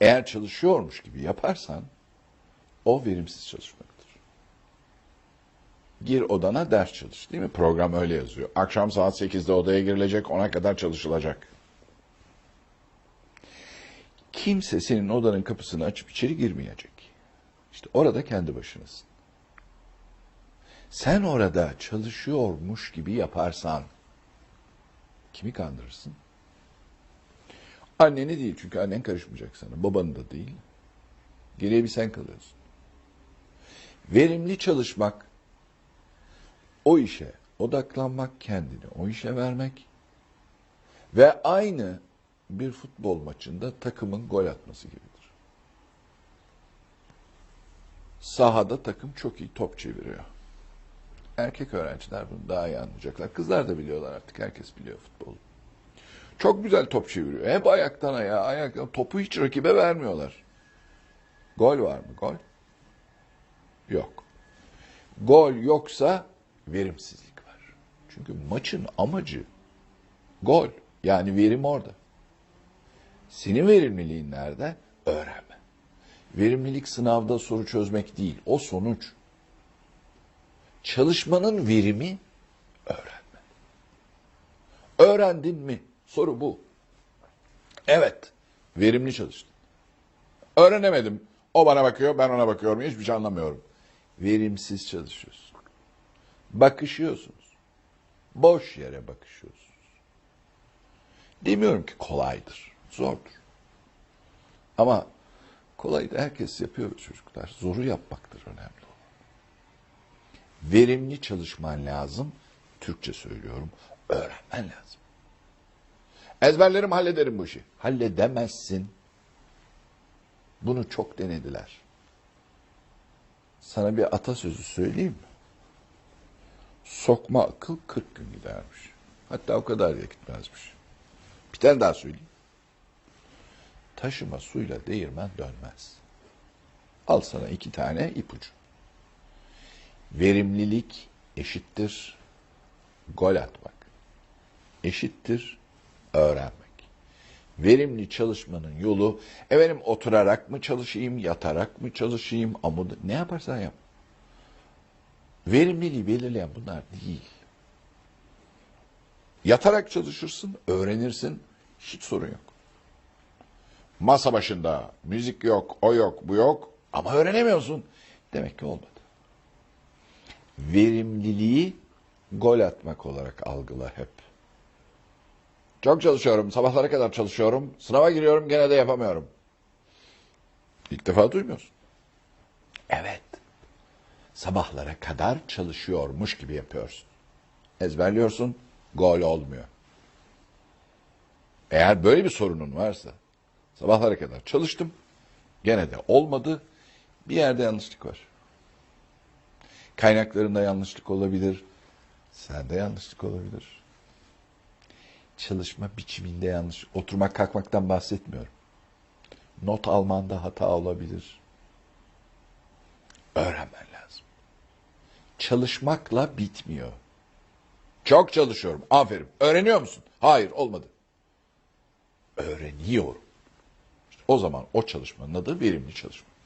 Eğer çalışıyormuş gibi yaparsan o verimsiz çalışmaktır. Gir odana ders çalış değil mi? Program öyle yazıyor. Akşam saat 8'de odaya girilecek, 10'a kadar çalışılacak. Kimse senin odanın kapısını açıp içeri girmeyecek. İşte orada kendi başınasın. Sen orada çalışıyormuş gibi yaparsan kimi kandırırsın? Anneni değil çünkü annen karışmayacak sana. Babanı da değil. Geriye bir sen kalıyorsun. Verimli çalışmak, o işe odaklanmak, kendini o işe vermek ve aynı bir futbol maçında takımın gol atması gibidir. Sahada takım çok iyi top çeviriyor. Erkek öğrenciler bunu daha iyi anlayacaklar. Kızlar da biliyorlar artık. Herkes biliyor futbolu. Çok güzel top çeviriyor. Hep ayaktan ayağa, ayaktan. Topu hiç rakibe vermiyorlar. Gol var mı? Gol. Yok. Gol yoksa verimsizlik var. Çünkü maçın amacı gol. Yani verim orada. Senin verimliliğin nerede? Öğrenme. Verimlilik sınavda soru çözmek değil. O sonuç. Çalışmanın verimi öğrenme. Öğrendin mi? Soru bu. Evet. Verimli çalıştın. Öğrenemedim. O bana bakıyor, ben ona bakıyorum. Hiçbir şey anlamıyorum. Verimsiz çalışıyorsun. Bakışıyorsunuz. Boş yere bakışıyorsunuz. Demiyorum ki kolaydır. Zordur. Ama kolayı da herkes yapıyor çocuklar. Zoru yapmaktır önemli olan. Verimli çalışman lazım. Türkçe söylüyorum. Öğrenmen lazım. Ezberlerim hallederim bu işi. Halledemezsin. Bunu çok denediler. Sana bir atasözü söyleyeyim mi? Sokma akıl 40 gün gidermiş. Hatta o kadar da gitmezmiş. Bir tane daha söyleyeyim. Taşıma suyla değirmen dönmez. Al sana iki tane ipucu. Verimlilik eşittir gol atmak. Eşittir öğrenmek. Verimli çalışmanın yolu efendim oturarak mı çalışayım, yatarak mı çalışayım, amud ne yaparsan yap. Verimliliği belirleyen bunlar değil. Yatarak çalışırsın, öğrenirsin, hiç sorun yok. Masa başında müzik yok, o yok, bu yok ama öğrenemiyorsun. Demek ki olmadı. Verimliliği gol atmak olarak algıla hep. Çok çalışıyorum, sabahlara kadar çalışıyorum, sınava giriyorum gene de yapamıyorum. İlk defa duymuyorsun. Evet. Sabahlara kadar çalışıyormuş gibi yapıyorsun. Ezberliyorsun, gol olmuyor. Eğer böyle bir sorunun varsa, sabahlara kadar çalıştım, gene de olmadı, bir yerde yanlışlık var. Kaynaklarında yanlışlık olabilir, sende yanlışlık olabilir. Çalışma biçiminde yanlış, oturmak kalkmaktan bahsetmiyorum. Not almanda hata olabilir. Öğrenmen lazım. Çalışmakla bitmiyor. Çok çalışıyorum. Aferin. Öğreniyor musun? Hayır, olmadı. Öğreniyorum. İşte o zaman o çalışmanın adı verimli çalışmak.